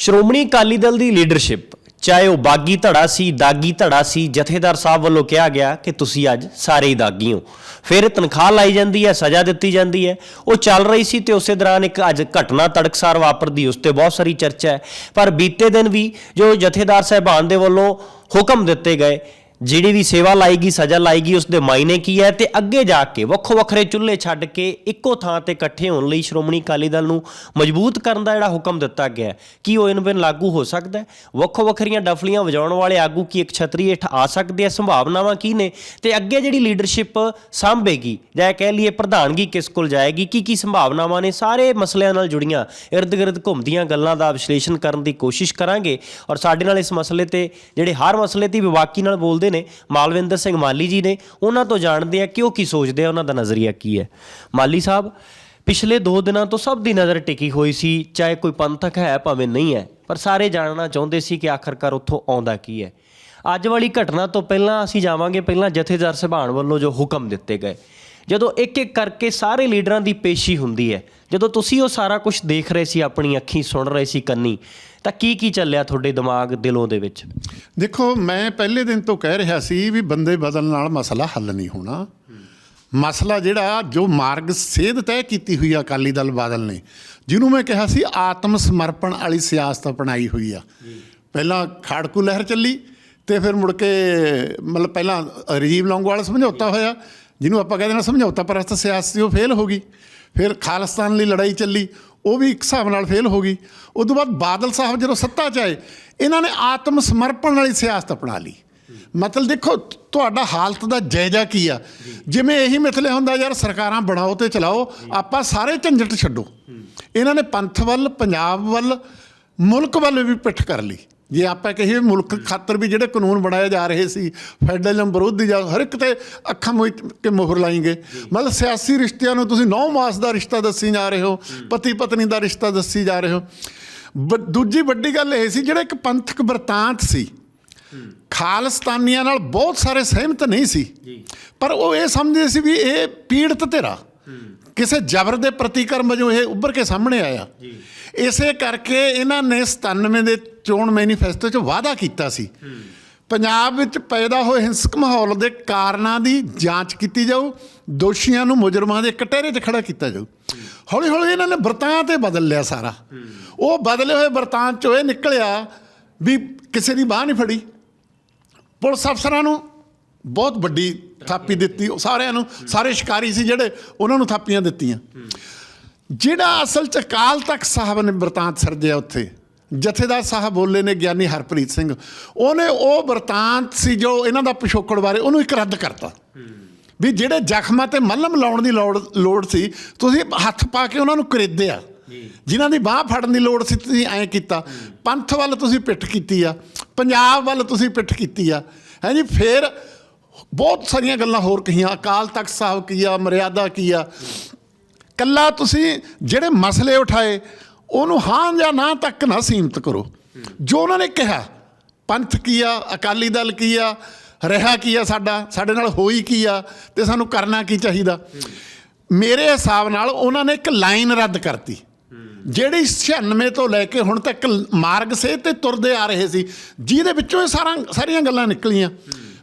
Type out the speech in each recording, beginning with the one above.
ਸ਼੍ਰੋਮਣੀ ਅਕਾਲੀ ਦਲ ਦੀ ਲੀਡਰਸ਼ਿਪ ਚਾਹੇ ਉਹ ਬਾਗੀ ਧੜਾ ਸੀ, ਦਾਗੀ ਧੜਾ ਸੀ, ਜਥੇਦਾਰ ਸਾਹਿਬ ਵੱਲੋਂ ਕਿਹਾ ਗਿਆ ਕਿ ਤੁਸੀਂ ਅੱਜ ਸਾਰੇ ਹੀ ਦਾਗੀ ਹੋ। ਫਿਰ ਤਨਖਾਹ ਲਾਈ ਜਾਂਦੀ ਹੈ, ਸਜ਼ਾ ਦਿੱਤੀ ਜਾਂਦੀ ਹੈ। ਉਹ ਚੱਲ ਰਹੀ ਸੀ ਤੇ ਉਸੇ ਦੌਰਾਨ ਇੱਕ ਅੱਜ ਘਟਨਾ ਤੜਕਸਾਰ ਵਾਪਰਦੀ, ਉਸ ਤੇ ਬਹੁਤ ਸਾਰੀ ਚਰਚਾ ਹੈ। ਪਰ ਬੀਤੇ ਦਿਨ ਵੀ ਜੋ ਜਥੇਦਾਰ ਸਾਹਿਬਾਨ ਦੇ ਵੱਲੋਂ ਹੁਕਮ ਦਿੱਤੇ ਗਏ ਜਿਹੜੀ ਵੀ ਸੇਵਾ ਲਾਏਗੀ ਸਜ਼ਾ ਲਾਏਗੀ ਉਸ ਦੇ ਮਾਇਨੇ ਕੀ ਹੈ ਤੇ ਅੱਗੇ ਜਾ ਕੇ ਵੱਖੋ ਵੱਖਰੇ ਚੁੱਲ੍ਹੇ ਛੱਡ ਕੇ ਇੱਕੋ ਥਾਂ ਤੇ ਇਕੱਠੇ ਹੋਣ ਲਈ ਸ਼੍ਰੋਮਣੀ ਅਕਾਲੀ ਦਲ ਨੂੰ ਮਜ਼ਬੂਤ ਕਰਨ ਦਾ ਜਿਹੜਾ ਹੁਕਮ ਦਿੱਤਾ ਗਿਆ ਹੈ, ਕੀ ਉਹ ਇਨ ਬਿਨ ਲਾਗੂ ਹੋ ਸਕਦਾ ਹੈ? ਵੱਖੋ ਵੱਖਰੀਆਂ ਡਫਲੀਆਂ ਵਜਾਉਣ ਵਾਲੇ ਆਗੂ ਕੀ ਇੱਕ ਛਤਰੀ ਹੇਠ ਆ ਸਕਦੇ ਆ ਸੰਭਾਵਨਾਵਾਂ ਕੀ ਨੇ? ਤੇ ਅੱਗੇ ਜਿਹੜੀ ਲੀਡਰਸ਼ਿਪ ਸਾਂਭੇਗੀ ਜਾਂ ਕਹਿ ਲਈਏ ਪ੍ਰਧਾਨਗੀ ਕਿਸ ਕੋਲ ਜਾਏਗੀ ਕੀ ਕੀ ਸੰਭਾਵਨਾਵਾਂ ਨੇ? ਸਾਰੇ ਮਸਲਿਆਂ ਨਾਲ ਜੁੜੀਆਂ ird-gird ਘੁੰਮਦੀਆਂ ਗੱਲਾਂ ਦਾ ਵਿਸ਼ਲੇਸ਼ਣ ਕਰਨ ਦੀ ਕੋਸ਼ਿਸ਼ ਕਰਾਂਗੇ। ਔਰ ਸਾਡੇ ਨਾਲ ਇਸ ਮਸਲੇ ਤੇ ਜਿਹੜੇ ਹਰ ਮਸਲੇ ਤੇ ਵਿਵਾਕੀ ਨਾਲ ਬੋਲਦੇ ਨੇ, ਮਾਲਵਿੰਦਰ ਸਿੰਘ ਮਾਲੀ ਜੀ ਨੇ, ਉਹਨਾਂ ਤੋਂ ਜਾਣਦੇ ਆ ਕਿ ਉਹ ਕੀ ਸੋਚਦੇ ਆ, ਉਹਨਾਂ ਦਾ ਨਜ਼ਰੀਆ ਕੀ ਹੈ। ਮਾਲੀ ਸਾਹਿਬ, ਪਿਛਲੇ 2 ਦਿਨਾਂ ਤੋਂ ਸਭ ਦੀ ਨਜ਼ਰ ਟਿਕੀ ਹੋਈ ਸੀ, ਚਾਹੇ ਕੋਈ ਪੰਥਕ ਹੈ, ਭਾਵੇਂ ਨਹੀਂ ਹੈ, ਪਰ ਸਾਰੇ ਜਾਣਨਾ ਚਾਹੁੰਦੇ ਸੀ ਕਿ ਆਖਰਕਾਰ ਉੱਥੋਂ ਆਉਂਦਾ ਕੀ ਹੈ। ਅੱਜ ਵਾਲੀ ਘਟਨਾ ਤੋਂ ਪਹਿਲਾਂ ਅਸੀਂ ਜਾਵਾਂਗੇ, ਪਹਿਲਾਂ ਜਥੇਦਾਰ ਸਭਾਣ ਵੱਲੋਂ ਜੋ ਹੁਕਮ ਦਿੱਤੇ ਗਏ। ਜਦੋਂ ਇੱਕ ਇੱਕ ਕਰਕੇ ਸਾਰੇ ਲੀਡਰਾਂ ਦੀ ਪੇਸ਼ੀ ਹੁੰਦੀ ਹੈ, ਜਦੋਂ ਤੁਸੀਂ ਉਹ ਸਾਰਾ ਕੁਝ ਦੇਖ ਰਹੇ ਸੀ ਆਪਣੀ ਅੱਖੀਂ ਸੁਣ ਰਹੇ ਸੀ, ਕੰਨੀ, ਤਾਂ ਕੀ ਕੀ ਚੱਲਿਆ ਤੁਹਾਡੇ ਦਿਮਾਗ ਦਿਲੋਂ ਦੇ ਵਿੱਚ? ਦੇਖੋ, ਮੈਂ ਪਹਿਲੇ ਦਿਨ ਤੋਂ ਕਹਿ ਰਿਹਾ ਸੀ ਵੀ ਬੰਦੇ ਬਦਲਣ ਨਾਲ ਮਸਲਾ ਹੱਲ ਨਹੀਂ ਹੋਣਾ। ਮਸਲਾ ਜਿਹੜਾ, ਜੋ ਮਾਰਗ ਸੇਧ ਤੈਅ ਕੀਤੀ ਹੋਈ ਆ ਅਕਾਲੀ ਦਲ ਬਾਦਲ ਨੇ, ਜਿਹਨੂੰ ਮੈਂ ਕਿਹਾ ਸੀ ਆਤਮ ਸਮਰਪਣ ਵਾਲੀ ਸਿਆਸਤ ਅਪਣਾਈ ਹੋਈ ਆ। ਪਹਿਲਾਂ ਖਾੜਕੂ ਲਹਿਰ ਚੱਲੀ ਤੇ ਫਿਰ ਮੁੜ ਕੇ, ਮਤਲਬ ਪਹਿਲਾਂ ਰਾਜੀਵ ਲੌਂਗੋਵਾਲ ਸਮਝੌਤਾ ਹੋਇਆ ਜਿਹਨੂੰ ਆਪਾਂ ਕਹਿੰਦੇ ਨਾ ਸਮਝੌਤਾ ਪਰਸਤ ਸਿਆਸਤ ਸੀ ਉਹ ਫੇਲ ਹੋ ਗਈ। ਫਿਰ ਖਾਲਿਸਤਾਨ ਲਈ ਲੜਾਈ ਚੱਲੀ, ਉਹ ਵੀ ਇੱਕ ਹਿਸਾਬ ਨਾਲ ਫੇਲ ਹੋ ਗਈ। ਉਸ ਤੋਂ ਬਾਅਦ ਬਾਦਲ ਸਾਹਿਬ ਜਦੋਂ ਸੱਤਾ 'ਚ ਆਏ, ਇਹਨਾਂ ਨੇ ਆਤਮ ਸਮਰਪਣ ਵਾਲੀ ਸਿਆਸਤ ਅਪਣਾ ਲਈ। ਮਤਲਬ ਦੇਖੋ, ਤੁਹਾਡਾ ਹਾਲਤ ਦਾ ਜਾਇਜ਼ਾ ਕੀ ਆ? ਜਿਵੇਂ ਇਹੀ ਮਿਥਲੇ ਹੁੰਦਾ, ਯਾਰ ਸਰਕਾਰਾਂ ਬਣਾਓ ਤੇ ਚਲਾਓ, ਆਪਾਂ ਸਾਰੇ ਝੰਜਟ ਛੱਡੋ। ਇਹਨਾਂ ਨੇ ਪੰਥ ਵੱਲ, ਪੰਜਾਬ ਵੱਲ, ਮੁਲਕ ਵੱਲ ਵੀ ਪਿੱਠ ਕਰ ਲਈ। ਜੇ ਆਪਾਂ ਕਹੀਏ ਮੁਲਕ ਖਾਤਰ ਵੀ ਜਿਹੜੇ ਕਾਨੂੰਨ ਬਣਾਏ ਜਾ ਰਹੇ ਸੀ ਫੈਡਰਲਿਜ਼ਮ ਵਿਰੋਧੀ ਜਾਂ ਹਰ ਇੱਕ ਤੇ ਅੱਖਾਂ ਮੋਈ ਕੇ ਮੋਹਰ ਲਾਈਂਗੇ ਮਤਲਬ ਸਿਆਸੀ ਰਿਸ਼ਤਿਆਂ ਨੂੰ ਤੁਸੀਂ 9 ਮਾਸ ਦਾ ਰਿਸ਼ਤਾ ਦੱਸੀ ਜਾ ਰਹੇ ਹੋ ਪਤੀ ਪਤਨੀ ਦਾ ਰਿਸ਼ਤਾ ਦੱਸੀ ਜਾ ਰਹੇ ਹੋ। ਦੂਜੀ ਵੱਡੀ ਗੱਲ ਇਹ ਸੀ ਜਿਹੜਾ ਇੱਕ ਪੰਥਕ ਵਰਤਾਂਤ ਸੀ ਖਾਲਸਤਾਨੀਆਂ ਨਾਲ ਬਹੁਤ ਸਾਰੇ ਸਹਿਮਤ ਨਹੀਂ ਸੀ। ਪਰ ਉਹ ਇਹ ਸਮਝਦੇ ਸੀ ਵੀ ਇਹ ਪੀੜਤ ਧਿਰਾ ਕਿਸੇ ਜ਼ਬਰ ਦੇ ਪ੍ਰਤੀਕਰਮ ਵਜੋਂ ਇਹ ਉੱਭਰ ਕੇ ਸਾਹਮਣੇ ਆਇਆ। ਇਸੇ ਕਰਕੇ ਇਹਨਾਂ ਨੇ 97 ਦੇ ਚੋਣ ਮੈਨੀਫੈਸਟੋ 'ਚ ਵਾਅਦਾ ਕੀਤਾ ਸੀ। ਪੰਜਾਬ ਵਿੱਚ ਪੈਦਾ ਹੋਏ ਹਿੰਸਕ ਮਾਹੌਲ ਦੇ ਕਾਰਨਾਂ ਦੀ ਜਾਂਚ ਕੀਤੀ ਜਾਊ, ਦੋਸ਼ੀਆਂ ਨੂੰ ਮੁਜਰਮਾਂ ਦੇ ਕਟਹਿਰੇ 'ਚ ਖੜਾ ਕੀਤਾ ਜਾਊ। ਹੌਲੀ ਹੌਲੀ ਇਹਨਾਂ ਨੇ ਵਰਤਾਂ ਤੇ ਬਦਲ ਲਿਆ ਸਾਰਾ। ਉਹ ਬਦਲੇ ਹੋਏ ਵਰਤਾਂ 'ਚੋਂ ਇਹ ਨਿਕਲਿਆ ਵੀ ਕਿਸੇ ਦੀ ਬਾਹ ਨਹੀਂ ਫੜੀ। ਪੁਲਿਸ ਅਫਸਰਾਂ ਨੂੰ ਬਹੁਤ ਵੱਡੀ ਥਾਪੀ ਦਿੱਤੀ। ਉਹ ਸਾਰਿਆਂ ਨੂੰ, ਸਾਰੇ ਸ਼ਿਕਾਰੀ ਸੀ ਜਿਹੜੇ ਉਹਨਾਂ ਨੂੰ ਥਾਪੀਆਂ ਦਿੱਤੀਆਂ। ਜਿਹੜਾ ਅਸਲ ਚ ਅਕਾਲ ਤਖਤ ਸਾਹਿਬ ਨੇ ਵਰਤਾਂਤ ਸਰਜਿਆ ਉੱਥੇ, ਜਥੇਦਾਰ ਸਾਹਿਬ ਬੋਲੇ ਨੇ ਗਿਆਨੀ ਹਰਪ੍ਰੀਤ ਸਿੰਘ, ਉਹਨੇ ਉਹ ਵਰਤਾਂਤ ਸੀ ਜੋ ਇਹਨਾਂ ਦਾ ਪਿਛੋਕੜ ਬਾਰੇ ਉਹਨੂੰ ਇੱਕ ਰੱਦ ਕਰਤਾ। ਵੀ ਜਿਹੜੇ ਜ਼ਖਮਾਂ ਤੇ ਮੱਲਮ ਲਾਉਣ ਦੀ ਲੋੜ ਲੋੜ ਸੀ, ਤੁਸੀਂ ਹੱਥ ਪਾ ਕੇ ਉਹਨਾਂ ਨੂੰ ਕਰੇਦਿਆ ਜਿਨ੍ਹਾਂ ਦੀ ਬਾਹ ਫੜਨ ਦੀ ਲੋੜ ਸੀ, ਤੁਸੀਂ ਐਂ ਕੀਤਾ। ਪੰਥ ਵੱਲ ਤੁਸੀਂ ਪਿੱਠ ਕੀਤੀ ਆ, ਪੰਜਾਬ ਵੱਲ ਤੁਸੀਂ ਪਿੱਠ ਕੀਤੀ ਆ। ਹੈ ਜੀ, ਫੇਰ ਬਹੁਤ ਸਾਰੀਆਂ ਗੱਲਾਂ ਹੋਰ ਕਹੀਆਂ, ਅਕਾਲ ਤਖਤ ਸਾਹਿਬ ਕੀ ਆ, ਮਰਿਆਦਾ ਕੀ ਆ। ਕੱਲਾ ਤੁਸੀਂ ਜਿਹੜੇ ਮਸਲੇ ਉਠਾਏ, ਉਹਨੂੰ ਹਾਂ ਜਾਂ ਨਾ ਤੱਕ ਨਾ ਸੀਮਤ ਕਰੋ। ਜੋ ਉਹਨਾਂ ਨੇ ਕਿਹਾ, ਪੰਥ ਕੀ ਆ, ਅਕਾਲੀ ਦਲ ਕੀ ਆ, ਰਿਹਾ ਕੀ ਆ ਸਾਡਾ, ਸਾਡੇ ਨਾਲ ਹੋਈ ਕੀ ਆ ਤੇ ਸਾਨੂੰ ਕਰਨਾ ਕੀ ਚਾਹੀਦਾ। ਮੇਰੇ ਹਿਸਾਬ ਨਾਲ ਉਹਨਾਂ ਨੇ ਇੱਕ ਲਾਈਨ ਰੱਦ ਕਰਤੀ। ਜਿਹੜੀ 96 ਤੋਂ ਲੈ ਕੇ ਹੁਣ ਤੱਕ ਮਾਰਗ ਸੇ ਤੇ ਤੁਰਦੇ ਆ ਰਹੇ ਸੀ, ਜਿਹਦੇ ਵਿੱਚੋਂ ਇਹ ਸਾਰਾ, ਸਾਰੀਆਂ ਗੱਲਾਂ ਨਿਕਲੀਆਂ।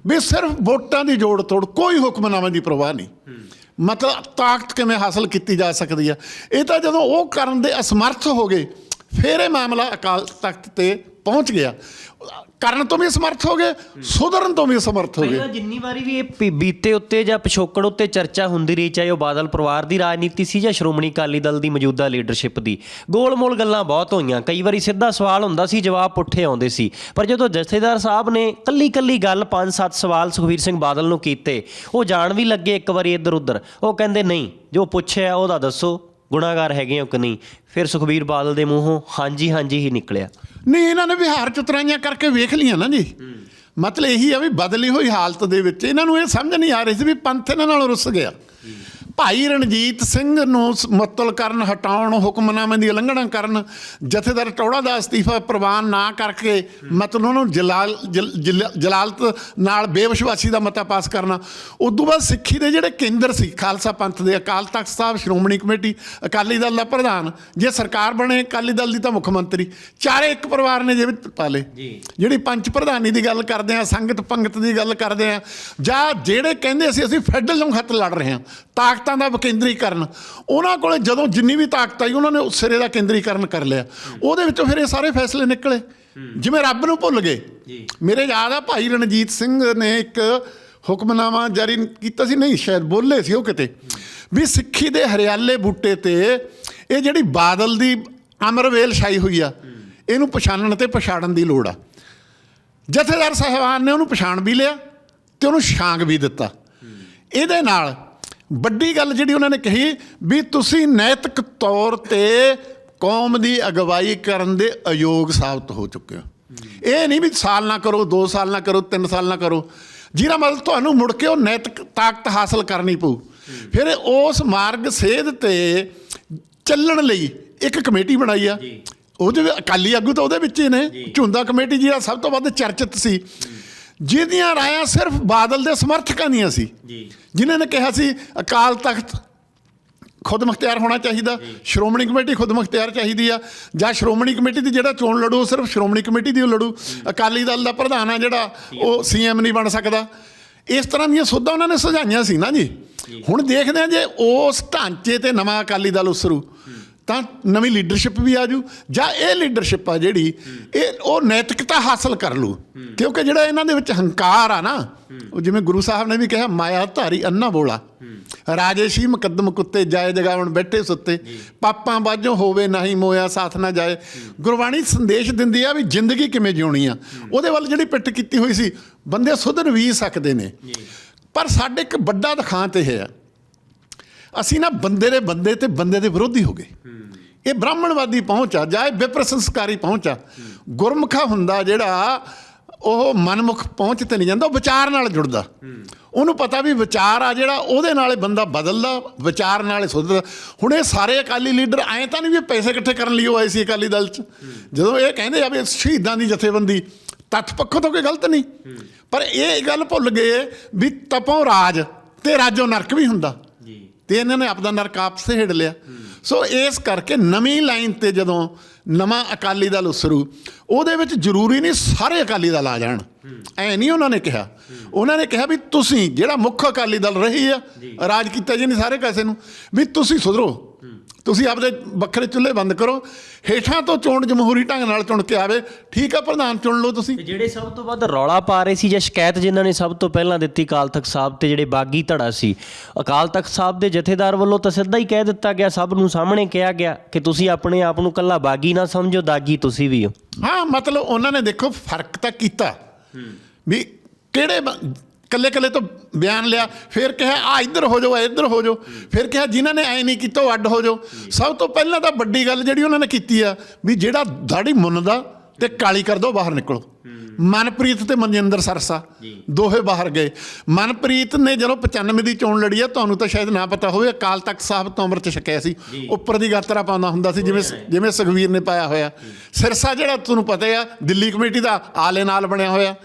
ਵੀ ਸਿਰਫ ਵੋਟਾਂ ਦੀ ਜੋੜ ਤੋੜ ਕੋਈ ਹੁਕਮਨਾਮੇ ਦੀ ਪ੍ਰਵਾਹ ਨਹੀਂ। ਮਤਲਬ ਤਾਕਤ ਕਿਵੇਂ ਹਾਸਲ ਕੀਤੀ ਜਾ ਸਕਦੀ ਆ? ਇਹ ਤਾਂ ਜਦੋਂ ਉਹ ਕਰਨ ਦੇ ਅਸਮਰਥ ਹੋ ਗਏ, ਫਿਰ ਇਹ ਮਾਮਲਾ ਅਕਾਲ ਤਖਤ ਤੇ ਪਹੁੰਚ ਗਿਆ। ਕਰਨ ਤੋਂ ਵੀ ਅਸਮਰਥ ਹੋ ਗਏ ਸੁਧਰਨ ਤੋਂ ਵੀ ਅਸਮਰਥ ਹੋ ਗਏ। ਪਹਿਲਾਂ ਜਿੰਨੀ ਵਾਰੀ ਵੀ ਇਹ ਪੀ- ਬੀਤੇ ਉੱਤੇ ਜਾਂ ਪਿਛੋਕੜ ਉੱਤੇ ਚਰਚਾ ਹੁੰਦੀ ਰਹੀ ਚਾਹੇ ਉਹ ਬਾਦਲ ਪਰਿਵਾਰ ਦੀ ਰਾਜਨੀਤੀ ਸੀ ਜਾਂ ਸ਼੍ਰੋਮਣੀ ਅਕਾਲੀ ਦਲ ਦੀ ਮੌਜੂਦਾ ਲੀਡਰਸ਼ਿਪ ਦੀ ਗੋਲ-ਮੋਲ ਗੱਲਾਂ ਬਹੁਤ ਹੋਈਆਂ। ਕਈ ਵਾਰੀ ਸਿੱਧਾ ਸਵਾਲ ਹੁੰਦਾ ਸੀ ਜਵਾਬ ਪੁੱਠੇ ਆਉਂਦੇ ਸੀ। ਪਰ ਜਦੋਂ ਜਥੇਦਾਰ ਸਾਹਿਬ ਨੇ ਕੱਲੀ-ਕੱਲੀ ਗੱਲ 5-7 ਸਵਾਲ ਸੁਖਵੀਰ ਸਿੰਘ ਬਾਦਲ ਨੂੰ ਕੀਤੇ ਉਹ ਜਾਣ ਵੀ ਲੱਗੇ ਇੱਕ ਵਾਰੀ ਇੱਧਰ-ਉੱਧਰ। ਉਹ ਕਹਿੰਦੇ ਨਹੀਂ ਜੋ ਪੁੱਛਿਆ ਉਹਦਾ ਦੱਸੋ। ਗੁਨਾਹਗਾਰ ਹੈਗੇ ਹੋ ਕਿ ਨਹੀਂ? ਫਿਰ ਸੁਖਬੀਰ ਬਾਦਲ ਦੇ ਮੂੰਹੋਂ ਹਾਂਜੀ ਹਾਂਜੀ ਹੀ ਨਿਕਲਿਆ। ਨਹੀਂ ਇਹਨਾਂ ਨੇ ਵਿਹਾਰ ਚਤਰਾਈਆਂ ਕਰਕੇ ਵੇਖ ਲੀਆਂ ਨਾ ਜੀ। ਮਤਲਬ ਇਹੀ ਆ ਵੀ ਬਦਲੀ ਹੋਈ ਹਾਲਤ ਦੇ ਵਿੱਚ ਇਹਨਾਂ ਨੂੰ ਇਹ ਸਮਝ ਨਹੀਂ ਆ ਰਹੀ ਸੀ ਵੀ ਪੰਥ ਇਹਨਾਂ ਨਾਲ ਰੁੱਸ ਗਿਆ। ਭਾਈ ਰਣਜੀਤ ਸਿੰਘ ਨੂੰ ਮੁਅੱਤਲ ਕਰਨ ਹਟਾਉਣ ਹੁਕਮਨਾਮੇ ਦੀ ਉਲੰਘਣਾ ਕਰਨ ਜਥੇਦਾਰ ਟੌੜਾ ਦਾ ਅਸਤੀਫਾ ਪ੍ਰਵਾਨ ਨਾ ਕਰਕੇ ਮਤਲਬ ਉਹਨੂੰ ਜਲਾਲ ਜਲ- ਜਲ- ਜਲਾਲਤ ਨਾਲ ਬੇਵਿਸ਼ਵਾਸੀ ਦਾ ਮਤਾ ਪਾਸ ਕਰਨਾ। ਉਦੋਂ ਬਾਅਦ ਸਿੱਖੀ ਦੇ ਜਿਹੜੇ ਕੇਂਦਰ ਸੀ ਖਾਲਸਾ ਪੰਥ ਦੇ ਅਕਾਲ ਤਖਤ ਸਾਹਿਬ ਸ਼੍ਰੋਮਣੀ ਕਮੇਟੀ ਅਕਾਲੀ ਦਲ ਦਾ ਪ੍ਰਧਾਨ ਜੇ ਸਰਕਾਰ ਬਣੇ ਅਕਾਲੀ ਦਲ ਦੀ ਤਾਂ ਮੁੱਖ ਮੰਤਰੀ। ਚਾਰੇ ਇੱਕ ਪਰਿਵਾਰ ਨੇ ਜਿਵੇਂ ਪਾਲੇ। ਜਿਹੜੀ ਪੰਚ ਪ੍ਰਧਾਨੀ ਦੀ ਗੱਲ ਕਰਦੇ ਆ ਸੰਗਤ ਪੰਗਤ ਦੀ ਗੱਲ ਕਰਦੇ ਆ ਜਾਂ ਜਿਹੜੇ ਕਹਿੰਦੇ ਸੀ ਅਸੀਂ ਫੈਡਰਲ ਨੂੰ ਖਤ ਲੜ ਰਹੇ ਹਾਂ ਤਾਕਤਾਂ ਦਾ ਵਿਕੇਂਦਰੀਕਰਨ ਉਹਨਾਂ ਕੋਲੇ ਜਦੋਂ ਜਿੰਨੀ ਵੀ ਤਾਕਤ ਆਈ ਉਹਨਾਂ ਨੇ ਉਸ ਸਿਰੇ ਦਾ ਕੇਂਦਰੀਕਰਨ ਕਰ ਲਿਆ। ਉਹਦੇ ਵਿੱਚੋਂ ਫਿਰ ਇਹ ਸਾਰੇ ਫੈਸਲੇ ਨਿਕਲੇ। ਜਿਵੇਂ ਰੱਬ ਨੂੰ ਭੁੱਲ ਗਏ। ਮੇਰੇ ਯਾਦ ਆ ਭਾਈ ਰਣਜੀਤ ਸਿੰਘ ਨੇ ਇੱਕ ਹੁਕਮਨਾਮਾ ਜਾਰੀ ਕੀਤਾ ਸੀ। ਨਹੀਂ ਸ਼ਾਇਦ ਬੋਲੇ ਸੀ ਉਹ ਕਿਤੇ। ਵੀ ਸਿੱਖੀ ਦੇ ਹਰਿਆਲੇ ਬੂਟੇ ਤੇ ਇਹ ਜਿਹੜੀ ਬਾਦਲ ਦੀ ਅਮਰਵੇਲ ਛਾਈ ਹੋਈ ਆ ਇਹਨੂੰ ਪਛਾਣਨ ਤੇ ਪਛਾੜਨ ਦੀ ਲੋੜ ਆ। ਜਥੇਦਾਰ ਸਾਹਿਬਾਨ ਨੇ ਉਹਨੂੰ ਪਛਾਣ ਵੀ ਲਿਆ ਤੇ ਉਹਨੂੰ ਛਾਂਗ ਵੀ ਦਿੱਤਾ। ਇਹਦੇ ਨਾਲ ਵੱਡੀ ਗੱਲ ਜਿਹੜੀ ਉਹਨਾਂ ਨੇ ਕਹੀ ਵੀ ਤੁਸੀਂ ਨੈਤਿਕ ਤੌਰ ਤੇ ਕੌਮ ਦੀ ਅਗਵਾਈ ਕਰਨ ਦੇ ਅਯੋਗ ਸਾਬਤ ਹੋ ਚੁੱਕੇ ਹੋ। ਇਹ ਨਹੀਂ ਵੀ ਸਾਲ ਨਾ ਕਰੋ 2 ਸਾਲ ਨਾ ਕਰੋ 3 ਸਾਲ ਨਾ ਕਰੋ। ਜਿਹਦਾ ਮਤਲਬ ਤੁਹਾਨੂੰ ਮੁੜ ਕੇ ਉਹ ਨੈਤਿਕ ਤਾਕਤ ਹਾਸਲ ਕਰਨੀ ਪਊ। ਫਿਰ ਉਸ ਮਾਰਗ ਸੇਧ ਤੇ ਚੱਲਣ ਲਈ ਇੱਕ ਕਮੇਟੀ ਬਣਾਈ ਆ। ਉਹਦੇ ਅਕਾਲੀ ਆਗੂ ਤਾਂ ਉਹਦੇ ਵਿੱਚ ਹੀ ਨੇ। ਝੁੰਦਾ ਕਮੇਟੀ ਜਿਹੜਾ ਸਭ ਤੋਂ ਵੱਧ ਚਰਚਿਤ ਸੀ। ਜਿਹਦੀਆਂ ਰਾਇਆਂ ਸਿਰਫ ਬਾਦਲ ਦੇ ਸਮਰਥਕਾਂ ਦੀਆਂ ਸੀ। ਜਿਨ੍ਹਾਂ ਨੇ ਕਿਹਾ ਸੀ ਅਕਾਲ ਤਖਤ ਖੁਦ ਮੁਖਤਿਆਰ ਹੋਣਾ ਚਾਹੀਦਾ ਸ਼੍ਰੋਮਣੀ ਕਮੇਟੀ ਖੁਦ ਮੁਖਤਿਆਰ ਚਾਹੀਦੀ ਆ ਜਾਂ ਸ਼੍ਰੋਮਣੀ ਕਮੇਟੀ ਦੀ ਜਿਹੜਾ ਚੋਣ ਲੜੂ ਉਹ ਸਿਰਫ ਸ਼੍ਰੋਮਣੀ ਕਮੇਟੀ ਦੀ ਓ ਲੜੂ। ਅਕਾਲੀ ਦਲ ਦਾ ਪ੍ਰਧਾਨ ਆ ਜਿਹੜਾ ਉਹ ਸੀਐਮ ਨਹੀਂ ਬਣ ਸਕਦਾ। ਇਸ ਤਰ੍ਹਾਂ ਦੀਆਂ ਸੋਧਾਂ ਉਹਨਾਂ ਨੇ ਸੁਝਾਈਆਂ ਸੀ ਨਾ ਜੀ। ਹੁਣ ਦੇਖਦੇ ਆ ਜੇ ਉਸ ਢਾਂਚੇ ਤੇ ਨਵਾਂ ਅਕਾਲੀ ਦਲ ਉਸਰੂ। ਤਾਂ ਨਵੀਂ ਲੀਡਰਸ਼ਿਪ ਵੀ ਆਜੂ ਜਾਂ ਇਹ ਲੀਡਰਸ਼ਿਪ ਆ ਜਿਹੜੀ, ਇਹ ਉਹ ਨੈਤਿਕਤਾ ਹਾਸਲ ਕਰ ਲੂ। ਕਿਉਂਕਿ ਜਿਹੜਾ ਇਹਨਾਂ ਦੇ ਵਿੱਚ ਹੰਕਾਰ ਆ ਨਾ, ਉਹ ਜਿਵੇਂ ਗੁਰੂ ਸਾਹਿਬ ਨੇ ਵੀ ਕਿਹਾ, ਮਾਇਆ ਧਾਰੀ ਅੰਨਾ ਬੋਲਾ। ਰਾਜੇਸ਼ੀ ਮੁਕੱਦਮ ਕੁੱਤੇ ਜਾਏ ਜਗਾਵਣ ਬੈਠੇ ਸੁੱਤੇ। ਪਾਪਾਂ ਬਾਝੋਂ ਹੋਵੇ ਨਹੀਂ ਮੋਇਆ, ਸਾਥ ਨਾ ਜਾਏ। ਗੁਰਬਾਣੀ ਸੰਦੇਸ਼ ਦਿੰਦੀ ਆ ਵੀ ਜ਼ਿੰਦਗੀ ਕਿਵੇਂ ਜਿਉਣੀ ਆ। ਉਹਦੇ ਵੱਲ ਜਿਹੜੀ ਪਿੱਟ ਕੀਤੀ ਹੋਈ ਸੀ, ਬੰਦੇ ਸੁਧਰ ਵੀ ਸਕਦੇ ਨੇ। ਪਰ ਸਾਡੇ ਇੱਕ ਵੱਡਾ ਦਿਖਾਂਤ ਇਹ ਹੈ ਅਸੀਂ ਨਾ ਬੰਦੇ ਦੇ ਬੰਦੇ ਤੇ ਬੰਦੇ ਦੇ ਵਿਰੋਧੀ ਹੋ ਗਏ। ਇਹ ਬ੍ਰਾਹਮਣਵਾਦੀ ਪਹੁੰਚ ਆ ਜਾਂ ਇਹ ਵਿਪਰ ਸੰਸਕਾਰੀ ਪਹੁੰਚ। ਆ ਗੁਰਮੁਖਾ ਹੁੰਦਾ ਜਿਹੜਾ ਉਹ ਮਨਮੁਖ ਪਹੁੰਚ ਤੇ ਨਹੀਂ ਜਾਂਦਾ ਉਹ ਵਿਚਾਰ ਨਾਲ ਜੁੜਦਾ। ਉਹਨੂੰ ਪਤਾ ਵੀ ਵਿਚਾਰ ਆ ਜਿਹੜਾ ਉਹਦੇ ਨਾਲੇ ਬੰਦਾ ਬਦਲਦਾ ਵਿਚਾਰ ਨਾਲੇ ਸੁਧਰਦਾ। ਹੁਣ ਇਹ ਸਾਰੇ ਅਕਾਲੀ ਲੀਡਰ ਐਂ ਤਾਂ ਨਹੀਂ ਵੀ ਪੈਸੇ ਇਕੱਠੇ ਕਰਨ ਲਈ ਉਹ ਆਏ ਸੀ ਅਕਾਲੀ ਦਲ 'ਚ। ਜਦੋਂ ਇਹ ਕਹਿੰਦੇ ਆ ਵੀ ਸ਼ਹੀਦਾਂ ਦੀ ਜਥੇਬੰਦੀ ਤੱਥ ਪੱਖੋਂ ਤਾਂ ਕੋਈ ਗਲਤ ਨਹੀਂ। ਪਰ ਇਹ ਗੱਲ ਭੁੱਲ ਗਏ ਵੀ ਤਪੋਂ ਰਾਜ ਤੇ ਰਾਜੋ ਨਰਕ ਵੀ ਹੁੰਦਾ। ਤੇ ਇਹਨਾਂ ਨੇ ਆਪਦਾ ਨਰਕ ਆਪ ਸਹੇੜ ਲਿਆ। ਸੋ ਇਸ ਕਰਕੇ ਨਵੀਂ ਲਾਈਨ ਤੇ ਜਦੋਂ ਨਵਾਂ ਅਕਾਲੀ ਦਲ ਉਸਰੂ ਉਹਦੇ ਵਿੱਚ ਜ਼ਰੂਰੀ ਨਹੀਂ ਸਾਰੇ ਅਕਾਲੀ ਦਲ ਆ ਜਾਣ। ਐ ਨਹੀਂ ਉਹਨਾਂ ਨੇ ਕਿਹਾ। ਉਹਨਾਂ ਨੇ ਕਿਹਾ ਵੀ ਤੁਸੀਂ ਜਿਹੜਾ ਮੁੱਖ ਅਕਾਲੀ ਦਲ ਰਹੀ ਆ ਰਾਜ ਕੀਤਾ ਜੀ ਨਹੀਂ ਸਾਰੇ ਕਾਸੇ ਨੂੰ ਵੀ ਤੁਸੀਂ ਸੁਧਰੋ। ਤੁਸੀਂ ਆਪਦੇ ਵੱਖਰੇ ਚੁੱਲ੍ਹੇ ਬੰਦ ਕਰੋ ਹੇਠਾਂ ਤੋਂ ਚੋਣ ਜਮਹੂਰੀ ਢੰਗ ਨਾਲ ਚੁਣ ਕੇ ਆਵੇ। ਠੀਕ ਆ ਪ੍ਰਧਾਨ ਚੁਣ ਲਓ ਤੁਸੀਂ। ਜਿਹੜੇ ਸਭ ਤੋਂ ਵੱਧ ਰੌਲਾ ਪਾ ਰਹੇ ਸੀ ਜਾਂ ਸ਼ਿਕਾਇਤ ਜਿਨ੍ਹਾਂ ਨੇ ਸਭ ਤੋਂ ਪਹਿਲਾਂ ਦਿੱਤੀ ਅਕਾਲ ਤਖਤ ਸਾਹਿਬ ਤੇ ਜਿਹੜੇ ਬਾਗੀ ਧੜਾ ਸੀ ਅਕਾਲ ਤਖਤ ਸਾਹਿਬ ਦੇ ਜਥੇਦਾਰ ਵੱਲੋਂ ਤਾਂ ਸਿੱਧਾ ਹੀ ਕਹਿ ਦਿੱਤਾ ਗਿਆ ਸਭ ਨੂੰ ਸਾਹਮਣੇ ਕਿਹਾ ਗਿਆ ਕਿ ਤੁਸੀਂ ਆਪਣੇ ਆਪ ਨੂੰ ਕੱਲਾ ਬਾਗੀ ਨਾ ਸਮਝੋ ਦਾਗੀ ਤੁਸੀਂ ਵੀ ਹੋ। ਹਾਂ ਮਤਲਬ ਉਹਨਾਂ ਨੇ ਦੇਖੋ ਫ਼ਰਕ ਤਾਂ ਕੀਤਾ। ਵੀ ਕਿਹੜੇ ਕੱਲੇ ਕੱਲੇ ਤੋਂ ਬਿਆਨ ਲਿਆ, ਫਿਰ ਕਿਹਾ, ਆ, ਇੱਧਰ ਹੋ ਜਾਓ ਇੱਧਰ ਹੋ ਜਾਓ। ਫਿਰ ਕਿਹਾ, ਜਿਨ੍ਹਾਂ ਨੇ ਐ ਨਹੀਂ ਕੀਤਾ, ਉਹ ਅੱਡ ਹੋ ਜਾਓ। ਸਭ ਤੋਂ ਪਹਿਲਾਂ ਤਾਂ ਵੱਡੀ ਗੱਲ ਜਿਹੜੀ ਉਹਨਾਂ ਨੇ ਕੀਤੀ ਆ, ਵੀ ਜਿਹੜਾ ਦਾੜੀ ਮੁੰਨਦਾ ਤੇ ਕਾਲੀ ਕਰ ਦੋ, ਬਾਹਰ ਨਿਕਲੋ। ਮਨਪ੍ਰੀਤ ਤੇ ਮਨਜਿੰਦਰ ਸਰਸਾ। ਦੋਹੇ ਬਾਹਰ ਗਏ। ਮਨਪ੍ਰੀਤ ਨੇ ਜਦੋਂ 95 ਦੀ ਚੋਣ ਲੜੀ ਆ ਤੁਹਾਨੂੰ ਤਾਂ ਸ਼ਾਇਦ ਨਾ ਪਤਾ ਹੋਵੇ ਅਕਾਲ ਤਖਤ ਸਾਹਿਬ ਤੋਂ ਅੰਮ੍ਰਿਤ ਛਕਿਆ ਸੀ। ਉੱਪਰ ਦੀ ਗਾਤਰਾ ਪਾਉਂਦਾ ਹੁੰਦਾ ਸੀ ਜਿਵੇਂ ਜਿਵੇਂ ਸੁਖਵੀਰ ਨੇ ਪਾਇਆ ਹੋਇਆ। ਸਿਰਸਾ ਜਿਹੜਾ ਤੁਹਾਨੂੰ ਪਤਾ ਆ ਦਿੱਲੀ ਕਮੇਟੀ ਦਾ ਆਲੇ ਨਾਲ ਬਣਿਆ ਹੋਇਆ।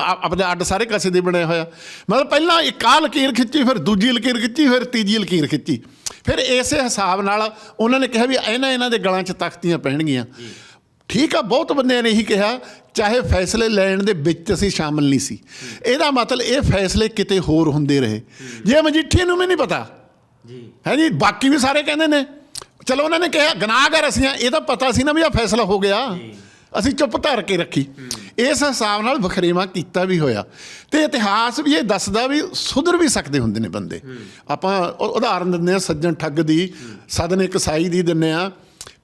ਆ- ਆਪਦੇ ਅੱਡ ਸਾਰੇ ਕਾਸੇ ਦੇ ਬਣਿਆ ਹੋਇਆ। ਮਤਲਬ ਪਹਿਲਾਂ ਇੱਕ ਆਹ ਲਕੀਰ ਖਿੱਚੀ ਫਿਰ ਦੂਜੀ ਲਕੀਰ ਖਿੱਚੀ ਫਿਰ ਤੀਜੀ ਲਕੀਰ ਖਿੱਚੀ। ਫਿਰ ਇਸੇ ਹਿਸਾਬ ਨਾਲ ਉਹਨਾਂ ਨੇ ਕਿਹਾ ਵੀ ਇਹਨਾਂ ਇਹਨਾਂ ਦੇ ਗਲਾਂ 'ਚ ਤਖਤੀਆਂ ਪਹਿਣਗੀਆਂ ਠੀਕ ਆ ਬਹੁਤ ਬੰਦਿਆਂ ਨੇ ਇਹੀ ਕਿਹਾ ਚਾਹੇ ਫੈਸਲੇ ਲੈਣ ਦੇ ਵਿੱਚ ਅਸੀਂ ਸ਼ਾਮਲ ਨਹੀਂ ਸੀ। ਇਹਦਾ ਮਤਲਬ ਇਹ ਫੈਸਲੇ ਕਿਤੇ ਹੋਰ ਹੁੰਦੇ ਰਹੇ। ਜੇ ਮਜੀਠੀ ਨੂੰ ਵੀ ਨਹੀਂ ਪਤਾ ਜੀ। ਹੈ ਜੀ ਬਾਕੀ ਵੀ ਸਾਰੇ ਕਹਿੰਦੇ ਨੇ। ਚਲੋ ਉਹਨਾਂ ਨੇ ਕਿਹਾ ਗੁਨਾਹਗਰ ਅਸੀਂ ਇਹ ਤਾਂ ਪਤਾ ਸੀ ਨਾ ਵੀ ਆ ਫੈਸਲਾ ਹੋ ਗਿਆ। ਅਸੀਂ ਚੁੱਪ ਧਰ ਕੇ ਰੱਖੀ। ਇਸ ਹਿਸਾਬ ਨਾਲ ਵਖਰੇਵਾ ਕੀਤਾ ਵੀ ਹੋਇਆ। ਤੇ ਇਤਿਹਾਸ ਵੀ ਇਹ ਦੱਸਦਾ ਵੀ ਸੁਧਰ ਵੀ ਸਕਦੇ ਹੁੰਦੇ ਨੇ ਬੰਦੇ। ਆਪਾਂ ਉਦਾਹਰਨ ਦਿੰਦੇ ਆ ਸੱਜਣ ਠੱਗ ਦੀ ਸਦਨ ਕਸਾਈ ਦੀ ਦਿੰਦੇ ਆ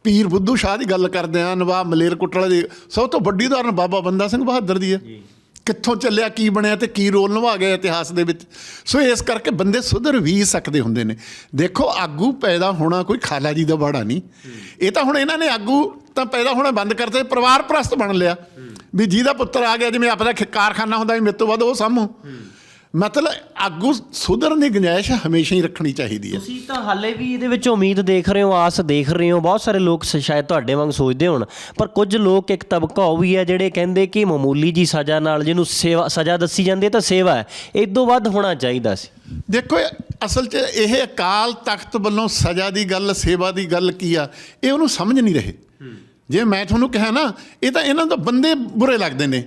ਪੀਰ ਬੁੱਧੂ ਸ਼ਾਹ ਦੀ ਗੱਲ ਕਰਦੇ ਆ ਨਵਾਬ ਮਲੇਰਕੋਟਲਾ ਦੀ। ਸਭ ਤੋਂ ਵੱਡੀ ਉਦਾਹਰਨ ਬਾਬਾ ਬੰਦਾ ਸਿੰਘ ਬਹਾਦਰ ਦੀ ਹੈ। ਕਿੱਥੋਂ ਚੱਲਿਆ ਕੀ ਬਣਿਆ ਤੇ ਕੀ ਰੋਲ ਨਿਭਾ ਗਿਆ ਇਤਿਹਾਸ ਦੇ ਵਿੱਚ। ਸੋ ਇਸ ਕਰਕੇ ਬੰਦੇ ਸੁਧਰ ਵੀ ਸਕਦੇ ਹੁੰਦੇ ਨੇ। ਦੇਖੋ ਆਗੂ ਪੈਦਾ ਹੋਣਾ ਕੋਈ ਖਾਲਾ ਜੀ ਦਾ ਬਾੜਾ ਨਹੀਂ। ਇਹ ਤਾਂ ਹੁਣ ਇਹਨਾਂ ਨੇ ਆਗੂ ਤਾਂ ਪੈਦਾ ਹੋਣਾ ਬੰਦ ਕਰਤੇ ਪਰਿਵਾਰ ਪ੍ਰਸਤ ਬਣ ਲਿਆ। ਵੀ ਜਿਹਦਾ ਪੁੱਤਰ ਆ ਗਿਆ ਜਿਵੇਂ ਆਪਦਾ ਖ- ਕਾਰਖਾਨਾ ਹੁੰਦਾ ਵੀ ਮੇਰੇ ਤੋਂ ਵੱਧ ਉਹ ਸਾਹਮੂ ਮਤਲਬ ਆਗੂ ਸੁਧਰਨ ਦੀ ਗੁੰਜਾਇਸ਼ ਹਮੇਸ਼ਾ ਹੀ ਰੱਖਣੀ ਚਾਹੀਦੀ ਹੈ। ਤੁਸੀਂ ਤਾਂ ਹਾਲੇ ਵੀ ਇਹਦੇ ਵਿੱਚ ਉਮੀਦ ਦੇਖ ਰਹੇ ਹੋ ਆਸ ਦੇਖ ਰਹੇ ਹੋ। ਬਹੁਤ ਸਾਰੇ ਲੋਕ ਸ- ਸ਼ਾਇਦ ਤੁਹਾਡੇ ਵਾਂਗ ਸੋਚਦੇ ਹੋਣ ਪਰ ਕੁਝ ਲੋਕ ਇੱਕ ਤਬਕਾ ਉਹ ਵੀ ਹੈ ਜਿਹੜੇ ਕਹਿੰਦੇ ਕਿ ਮਾਮੂਲੀ ਜੀ ਸਜ਼ਾ ਨਾਲ ਜਿਹਨੂੰ ਸੇਵਾ ਸਜ਼ਾ ਦੱਸੀ ਜਾਂਦੀ ਹੈ ਤਾਂ ਸੇਵਾ ਹੈ। ਇਹ ਤੋਂ ਵੱਧ ਹੋਣਾ ਚਾਹੀਦਾ ਸੀ। ਦੇਖੋ ਇਹ ਅਸਲ 'ਚ ਇਹ ਅਕਾਲ ਤਖਤ ਵੱਲੋਂ ਸਜ਼ਾ ਦੀ ਗੱਲ ਸੇਵਾ ਦੀ ਗੱਲ ਕੀ ਆ ਇਹ ਉਹਨੂੰ ਸਮਝ ਨਹੀਂ ਰਹੇ। ਜੇ ਮੈਂ ਤੁਹਾਨੂੰ ਕਿਹਾ ਨਾ ਇਹ ਤਾਂ ਇਹਨਾਂ ਦਾ ਬੰਦੇ ਬੁਰੇ ਲੱਗਦੇ ਨੇ।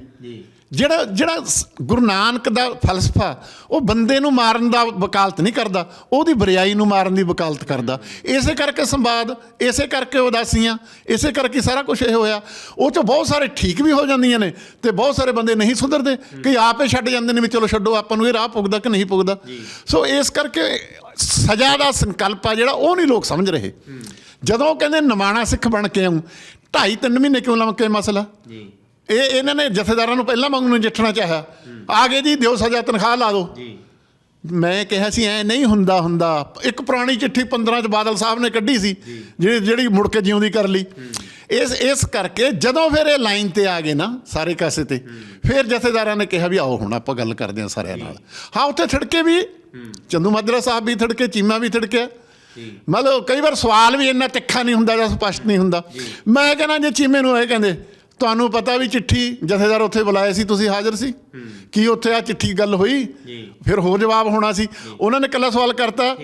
ਜਿਹੜਾ ਜਿਹੜਾ ਗੁਰੂ ਨਾਨਕ ਦਾ ਫਲਸਫਾ ਉਹ ਬੰਦੇ ਨੂੰ ਮਾਰਨ ਦਾ ਵਕਾਲਤ ਨਹੀਂ ਕਰਦਾ ਉਹਦੀ ਬਰਿਆਈ ਨੂੰ ਮਾਰਨ ਦੀ ਵਕਾਲਤ ਕਰਦਾ। ਇਸੇ ਕਰਕੇ ਸੰਵਾਦ ਇਸੇ ਕਰਕੇ ਉਦਾਸੀਆਂ ਇਸੇ ਕਰਕੇ ਸਾਰਾ ਕੁਝ ਇਹ ਹੋਇਆ। ਉਹ ਚ ਬਹੁਤ ਸਾਰੇ ਠੀਕ ਵੀ ਹੋ ਜਾਂਦੀਆਂ ਨੇ ਤੇ ਬਹੁਤ ਸਾਰੇ ਬੰਦੇ ਨਹੀਂ ਸੁਧਰਦੇ ਕਿ ਆਪੇ ਛੱਡ ਜਾਂਦੇ ਨੇ ਵੀ ਚਲੋ ਛੱਡੋ ਆਪਾਂ ਨੂੰ ਇਹ ਰਾਹ ਪੁੱਗਦਾ ਕਿ ਨਹੀਂ ਪੁੱਗਦਾ। ਸੋ ਇਸ ਕਰਕੇ ਸਜ਼ਾ ਦਾ ਸੰਕਲਪ ਆ ਜਿਹੜਾ ਉਹ ਨਹੀਂ ਲੋਕ ਸਮਝ ਰਹੇ। ਜਦੋਂ ਕਹਿੰਦੇ ਨਿਮਾਣਾ ਸਿੱਖ ਬਣ ਕੇ ਆਉਂ ਢਾਈ ਤਿੰਨ ਮਹੀਨੇ ਕਿਉਂ ਲੰਮਕੇ ਮਸਲਾ? ਜੀ। ਇਹ ਇਹਨਾਂ ਨੇ ਜਥੇਦਾਰਾਂ ਨੂੰ ਪਹਿਲਾਂ ਮੰਗ ਨੂੰ ਨਜਿੱਠਣਾ ਚਾਹਿਆ। ਆ ਗਏ ਜੀ ਦਿਓ ਸਜ਼ਾ ਤਨਖਾਹ ਲਾ ਦਿਓ। ਜੀ। ਮੈਂ ਕਿਹਾ ਸੀ ਐ ਨਹੀਂ ਹੁੰਦਾ ਹੁੰਦਾ। ਇੱਕ ਪੁਰਾਣੀ ਚਿੱਠੀ 15 ਚ ਬਾਦਲ ਸਾਹਿਬ ਨੇ ਕੱਢੀ ਸੀ ਜਿਹੜੀ ਜਿਹੜੀ ਮੁੜ ਕੇ ਜਿਉਂਦੀ ਕਰ ਲਈ। ਇਸ ਇਸ ਕਰਕੇ ਜਦੋਂ ਫਿਰ ਇਹ ਲਾਈਨ ਤੇ ਆ ਗਏ ਨਾ ਸਾਰੇ ਕਾਸੇ ਤੇ ਫਿਰ ਜਥੇਦਾਰਾਂ ਨੇ ਕਿਹਾ ਵੀ ਆਓ ਹੁਣ ਆਪਾਂ ਗੱਲ ਕਰਦੇ ਹਾਂ ਸਾਰਿਆਂ ਨਾਲ। ਹਾਂ ਉੱਥੇ ਥੜਕੇ ਵੀ ਚੰਦੂ ਮਾਜਰਾ ਸਾਹਿਬ ਵੀ ਥੜਕੇ ਚੀਮਾ ਵੀ ਥੜਕਿਆ। ਮਤਲਬ ਕਈ ਵਾਰ ਸਵਾਲ ਵੀ ਇੰਨਾ ਤਿੱਖਾ ਨਹੀਂ ਹੁੰਦਾ ਜਾਂ ਸਪਸ਼ਟ ਨਹੀਂ ਹੁੰਦਾ। ਮੈਂ ਕਹਿੰਦਾ ਜੇ ਚੀਮੇ ਨੂੰ ਇਹ ਕਹਿੰਦੇ ਤੁਹਾਨੂੰ ਪਤਾ ਵੀ ਚਿੱਠੀ ਜਥੇਦਾਰ ਉੱਥੇ ਬੁਲਾਏ ਸੀ ਤੁਸੀਂ ਹਾਜ਼ਰ ਸੀ? ਕੀ ਉੱਥੇ ਆ ਚਿੱਠੀ ਗੱਲ ਹੋਈ? ਜੀ। ਫਿਰ ਹੋਰ ਜਵਾਬ ਹੋਣਾ ਸੀ। ਉਹਨਾਂ ਨੇ ਇਕੱਲਾ ਸਵਾਲ ਕਰਤਾ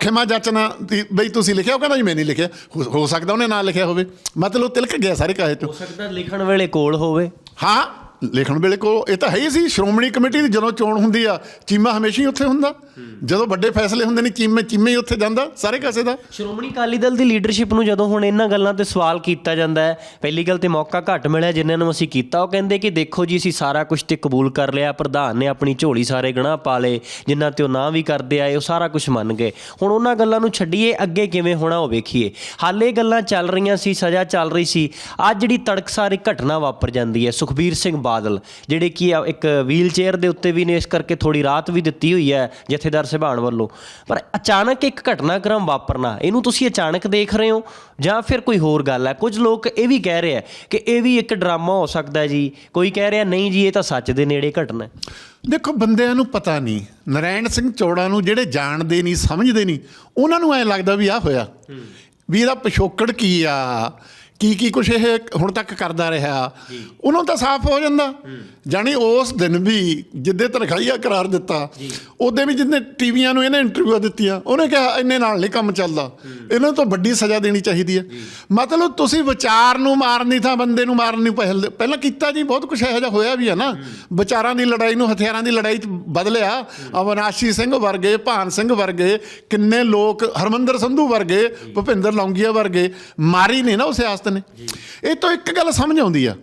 ਖਿਮਾ ਜਾਚਨਾ। ਬਈ ਤੁਸੀਂ ਲਿਖਿਆ? ਉਹ ਕਹਿੰਦਾ ਜੀ ਮੈਂ ਨਹੀਂ ਲਿਖਿਆ। ਹੋ- ਹੋ ਸਕਦਾ ਉਹਨੇ ਨਾ ਲਿਖਿਆ ਹੋਵੇ। ਮਤਲਬ ਤਿਲਕ ਗਿਆ ਸਾਰੇ ਕਾਹੇ ਤੋਂ ਹੋ ਸਕਦਾ ਲਿਖਣ ਵੇਲੇ ਕੋਲ ਹੋਵੇ। ਹਾਂ। ਲਿਖਣ ਵੇਲੇ ਕੋ ਇਹ ਤਾਂ ਹੈ ਹੀ ਸੀ, ਸ਼੍ਰੋਮਣੀ ਕਮੇਟੀ ਦੀ ਜਦੋਂ ਚੋਣ ਹੁੰਦੀ ਆ, ਚੀਮਾ ਹਮੇਸ਼ਾ ਹੀ ਉੱਥੇ ਹੁੰਦਾ। ਜਦੋਂ ਵੱਡੇ ਫੈਸਲੇ ਹੁੰਦੇ ਨੇ, ਚੀਮੇ ਚੀਮੇ ਹੀ ਉੱਥੇ ਜਾਂਦਾ, ਸਾਰੇ ਕਾਸੇ ਦਾ। ਸ਼੍ਰੋਮਣੀ ਅਕਾਲੀ ਦਲ ਦੀ ਲੀਡਰਸ਼ਿਪ ਨੂੰ ਜਦੋਂ ਹੁਣ ਇਹਨਾਂ ਗੱਲਾਂ ਤੇ ਸਵਾਲ ਕੀਤਾ ਜਾਂਦਾ ਹੈ, ਪਹਿਲੀ ਗੱਲ ਤੇ ਮੌਕਾ ਘੱਟ ਮਿਲਿਆ, ਜਿਨ੍ਹਾਂ ਨੂੰ ਅਸੀਂ ਕੀਤਾ, ਉਹ ਕਹਿੰਦੇ ਕਿ ਦੇਖੋ ਜੀ, ਅਸੀਂ ਸਾਰਾ ਕੁਝ ਤੇ ਕਬੂਲ ਕਰ ਲਿਆ, ਪ੍ਰਧਾਨ ਨੇ ਆਪਣੀ ਝੋਲੀ ਸਾਰੇ ਗਣਾ ਪਾ ਲਏ, ਜਿਨ੍ਹਾਂ ਤੇ ਉਹ ਨਾ ਵੀ ਕਰਦੇ ਆਏ, ਉਹ ਸਾਰਾ ਕੁਝ ਮੰਨ ਗਏ। ਹੁਣ ਉਹਨਾਂ ਗੱਲਾਂ ਨੂੰ ਛੱਡੀਏ, ਅੱਗੇ ਕਿਵੇਂ ਹੋਣਾ ਉਹ ਵੇਖੀਏ। ਹਾਲੇ ਗੱਲਾਂ ਚੱਲ ਰਹੀਆਂ ਸੀ, ਸਜ਼ਾ ਚੱਲ ਰਹੀ ਸੀ। ਅੱਜ ਜਿਹੜੀ ਤੜਕਸਾਰ ਇੱਕ ਘਟਨਾ ਵਾਪਰ ਜਾਂਦੀ ਹੈ, ਸੁਖਬੀਰ ਸਿੰਘ ਬਾਦਲ, ਜਿਹੜੇ ਕੀ ਆ, ਇੱਕ ਵੀਲ ਚੇਅਰ ਦੇ ਉੱਤੇ ਵੀ ਨੇ, ਇਸ ਕਰਕੇ ਥੋੜੀ ਰਾਤ ਵੀ ਦਿੱਤੀ ਹੋਈ ਹੈ ਜਥੇਦਾਰ ਸਿਭਾਣ ਵੱਲੋਂ। ਪਰ ਅਚਾਨਕ ਇੱਕ ਘਟਨਾਕ੍ਰਮ ਵਾਪਰਨਾ, ਇਹਨੂੰ ਤੁਸੀਂ ਅਚਾਨਕ ਦੇਖ ਰਹੇ ਹੋ? ਜਾਂ ਫਿਰ ਕੋਈ ਹੋਰ ਗੱਲ ਹੈ? ਕੁਝ ਲੋਕ ਇਹ ਵੀ ਕਹਿ ਰਹੇ ਆ ਕਿ ਇਹ ਵੀ ਇੱਕ ਡਰਾਮਾ ਹੋ ਸਕਦਾ ਜੀ। ਕੋਈ ਕਹਿ ਰਿਹਾ, ਨਹੀਂ ਜੀ, ਇਹ ਤਾਂ ਸੱਚ ਦੇ ਨੇੜੇ ਘਟਨਾ ਦੇਖੋ, ਬੰਦਿਆਂ ਨੂੰ ਪਤਾ ਨਹੀਂ, ਨਰੈਣ ਸਿੰਘ ਚੌੜਾ ਨੂੰ ਜਿਹੜੇ ਜਾਣਦੇ ਨਹੀਂ, ਸਮਝਦੇ ਨਹੀਂ, ਉਹਨਾਂ ਨੂੰ ਐ ਲੱਗਦਾ ਵੀ ਆ ਹੋਇਆ। ਵੀ ਇਹਦਾ ਪਿਛੋਕੜ ਕੀ ਆ? ਕੀ ਕੀ ਕੁਛ ਇਹ ਹੁਣ ਤੱਕ ਕਰਦਾ ਰਿਹਾ। ਉਹਨਾਂ ਤਾਂ ਸਾਫ਼ ਹੋ ਜਾਂਦਾ। ਜਾਣੀ ਉਸ ਦਿਨ ਵੀ ਜਿੱਦੇ ਤਨਖਾਹੀਆ ਕਰਾਰ ਦਿੱਤਾ ਉਹਦੇ ਵੀ ਜਿੰਨੇ ਟੀਵੀਆਂ ਨੂੰ ਇਹਨੇ ਇੰਟਰਵਿਊ ਦਿੱਤੀਆਂ ਉਹਨੇ ਕਿਹਾ ਇੰਨੇ ਨਾਲ ਨਹੀਂ ਕੰਮ ਚੱਲਦਾ। ਇਹਨਾਂ ਤਾਂ ਵੱਡੀ ਸਜ਼ਾ ਦੇਣੀ ਚਾਹੀਦੀ ਹੈ। ਮਤਲਬ ਤੁਸੀਂ ਵਿਚਾਰ ਨੂੰ ਮਾਰਨ ਥਾਂ ਬੰਦੇ ਨੂੰ ਮਾਰਨ ਨੂੰ ਪਹਿਲ ਪਹਿਲਾਂ ਕੀਤਾ ਜੀ ਬਹੁਤ ਕੁਝ ਇਹੋ ਜਿਹਾ ਹੋਇਆ ਵੀ ਹੈ ਨਾ। ਵਿਚਾਰਾਂ ਦੀ ਲੜਾਈ ਨੂੰ ਹਥਿਆਰਾਂ ਦੀ ਲੜਾਈ 'ਚ ਬਦਲਿਆ। ਅਵਨਾਸ਼ੀ ਸਿੰਘ ਵਰਗੇ ਭਾਨ ਸਿੰਘ ਵਰਗੇ ਕਿੰਨੇ ਲੋਕ ਹਰਮੰਦਰ ਸੰਧੂ ਵਰਗੇ ਭੁਪਿੰਦਰ ਲੌਂਗੀਆ ਵਰਗੇ ਮਾਰੀ ਨੇ ਨਾ ਉਹ ਸਿਆਸਤ ਨੇ। ਇਹ ਤੋਂ ਇੱਕ ਗੱਲ ਸਮਝ ਆਉਂਦੀ ਆ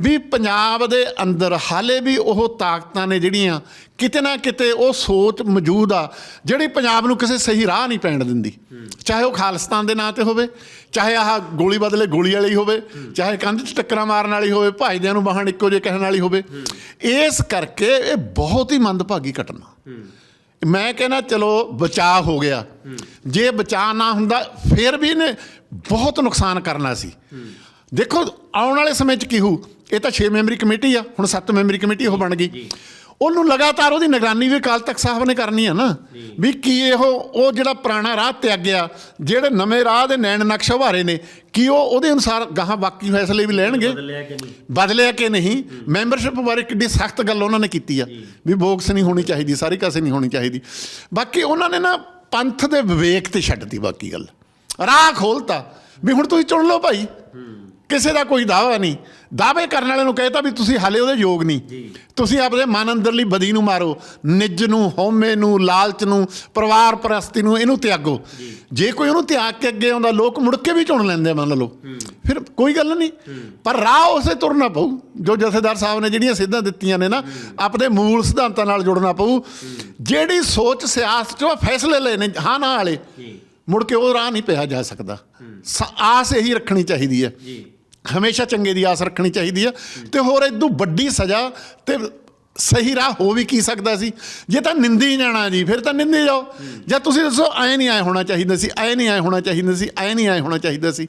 ਵੀ ਪੰਜਾਬ ਦੇ ਅੰਦਰ ਹਾਲੇ ਵੀ ਉਹ ਤਾਕਤਾਂ ਨੇ ਜਿਹੜੀਆਂ ਕਿਤੇ ਨਾ ਕਿਤੇ ਉਹ ਸੋਚ ਮੌਜੂਦ ਆ, ਜਿਹੜੀ ਪੰਜਾਬ ਨੂੰ ਕਿਸੇ ਸਹੀ ਰਾਹ ਨਹੀਂ ਪੈਣ ਦਿੰਦੀ। ਚਾਹੇ ਉਹ ਖਾਲਿਸਤਾਨ ਦੇ ਨਾਂ ਤੇ ਹੋਵੇ, ਚਾਹੇ ਆਹ ਗੋਲੀ ਬਦਲੇ ਗੋਲੀ ਵਾਲੀ ਹੋਵੇ, ਚਾਹੇ ਕੰਧ 'ਚ ਟੱਕਰਾਂ ਮਾਰਨ ਵਾਲੀ ਹੋਵੇ, ਭਾਈਦਿਆਂ ਨੂੰ ਬਾਹਣ ਇੱਕੋ ਜਿਹੇ ਕਹਿਣ ਵਾਲੀ ਹੋਵੇ। ਇਸ ਕਰਕੇ ਇਹ ਬਹੁਤ ਹੀ ਮੰਦਭਾਗੀ ਘਟਨਾ। ਮੈਂ ਕਹਿੰਦਾ ਚਲੋ ਬਚਾਅ ਹੋ ਗਿਆ। ਜੇ ਬਚਾਅ ਨਾ ਹੁੰਦਾ, ਫਿਰ ਵੀ ਇਹਨੇ ਬਹੁਤ ਨੁਕਸਾਨ ਕਰਨਾ ਸੀ। ਦੇਖੋ, ਆਉਣ ਵਾਲੇ ਸਮੇਂ 'ਚ ਕੀ ਹੋਊ? ਇਹ ਤਾਂ 6 ਮੈਂਬਰੀ ਕਮੇਟੀ ਆ, ਹੁਣ 7 ਮੈਂਬਰੀ ਕਮੇਟੀ ਉਹ ਬਣ ਗਈ। ਉਹਨੂੰ ਲਗਾਤਾਰ ਉਹਦੀ ਨਿਗਰਾਨੀ ਵੀ ਅਕਾਲ ਤਖਤ ਸਾਹਿਬ ਨੇ ਕਰਨੀ ਆ ਨਾ। ਵੀ ਕੀ ਇਹੋ ਉਹ ਜਿਹੜਾ ਪੁਰਾਣਾ ਰਾਹ ਤਿਆਗਿਆ ਜਿਹੜੇ ਨਵੇਂ ਰਾਹ ਦੇ ਨੈਣ ਨਕਸ਼ ਉਭਾਰੇ ਨੇ ਕੀ ਉਹ ਉਹਦੇ ਅਨੁਸਾਰ ਗਾਹਾਂ ਬਾਕੀ ਫੈਸਲੇ ਵੀ ਲੈਣਗੇ? ਬਦਲਿਆ ਕਿ ਨਹੀਂ? ਬਦਲਿਆ ਕਿ ਨਹੀਂ? ਮੈਂਬਰਸ਼ਿਪ ਬਾਰੇ ਕਿੱਡੀ ਸਖਤ ਗੱਲ ਉਹਨਾਂ ਨੇ ਕੀਤੀ ਆ। ਵੀ ਬੋਕਸ ਨਹੀਂ ਹੋਣੀ ਚਾਹੀਦੀ ਸਾਰੀ ਕਾਸੇ ਨਹੀਂ ਹੋਣੀ ਚਾਹੀਦੀ। ਬਾਕੀ ਉਹਨਾਂ ਨੇ ਨਾ ਪੰਥ ਦੇ ਵਿਵੇਕ ਤੇ ਛੱਡਤੀ ਬਾਕੀ ਗੱਲ। ਰਾਹ ਖੋਲਤਾ। ਵੀ ਹੁਣ ਤੁਸੀਂ ਚੁਣ ਲਓ ਭਾਈ। ਕਿਸੇ ਦਾ ਕੋਈ ਦਾਵਾ ਨਹੀਂ। ਦਾਅਵੇ ਕਰਨ ਵਾਲੇ ਨੂੰ ਕਹਿਤਾ ਵੀ ਤੁਸੀਂ ਹਾਲੇ ਉਹਦੇ ਯੋਗ ਨਹੀਂ। ਤੁਸੀਂ ਆਪਦੇ ਮਨ ਅੰਦਰਲੀ ਬਦੀ ਨੂੰ ਮਾਰੋ। ਨਿੱਜ ਨੂੰ ਹਉਮੈ ਨੂੰ ਲਾਲਚ ਨੂੰ ਪਰਿਵਾਰ ਪ੍ਰਸਤੀ ਨੂੰ ਇਹਨੂੰ ਤਿਆਗੋ। ਜੇ। ਕੋਈ ਉਹਨੂੰ ਤਿਆਗ ਕੇ ਅੱਗੇ ਆਉਂਦਾ ਲੋਕ ਮੁੜ ਕੇ ਵੀ ਚੁਣ ਲੈਂਦੇ ਮੰਨ ਲਓ। ਫਿਰ ਕੋਈ ਗੱਲ ਨਹੀਂ। ਪਰ ਰਾਹ ਉਸੇ ਤੁਰਨਾ ਪਊ। ਜੋ ਜਥੇਦਾਰ ਸਾਹਿਬ ਨੇ ਜਿਹੜੀਆਂ ਸਿੱਧਾਂ ਦਿੱਤੀਆਂ ਨੇ ਨਾ ਆਪਦੇ ਮੂਲ ਸਿਧਾਂਤਾਂ ਨਾਲ ਜੁੜਨਾ ਪਊ। ਜਿਹੜੀ ਸੋਚ ਸਿਆਸਤ ਚੋਂ ਫੈਸਲੇ ਲਏ ਨੇ ਹਾਂ ਨਾ ਵਾਲੇ। ਮੁੜ ਕੇ ਉਹ ਰਾਹ ਨਹੀਂ ਪਿਆ ਜਾ ਸਕਦਾ। ਆਸ ਇਹੀ ਰੱਖਣੀ ਚਾਹੀਦੀ ਹੈ। ਹਮੇਸ਼ਾ ਚੰਗੇ ਦੀ ਆਸ ਰੱਖਣੀ ਚਾਹੀਦੀ ਆ ਤੇ ਹੋਰ ਇਦੋਂ ਵੱਡੀ ਸਜ਼ਾ ਤੇ ਸਹੀ ਰਾਹ ਹੋ ਵੀ ਕੀ ਸਕਦਾ ਸੀ? ਜੇ ਤਾਂ ਨਿੰਦੀ ਜਾਣਾ ਜੀ, ਫਿਰ ਤਾਂ ਨਿੰਦੇ ਜਾਓ। ਜਾਂ ਤੁਸੀਂ ਦੱਸੋ, ਐ ਨਹੀਂ ਐ ਹੋਣਾ ਚਾਹੀਦਾ ਸੀ, ਐ ਨਹੀਂ ਐ ਹੋਣਾ ਚਾਹੀਦਾ ਸੀ, ਐ ਨਹੀਂ ਐ ਹੋਣਾ ਚਾਹੀਦਾ ਸੀ।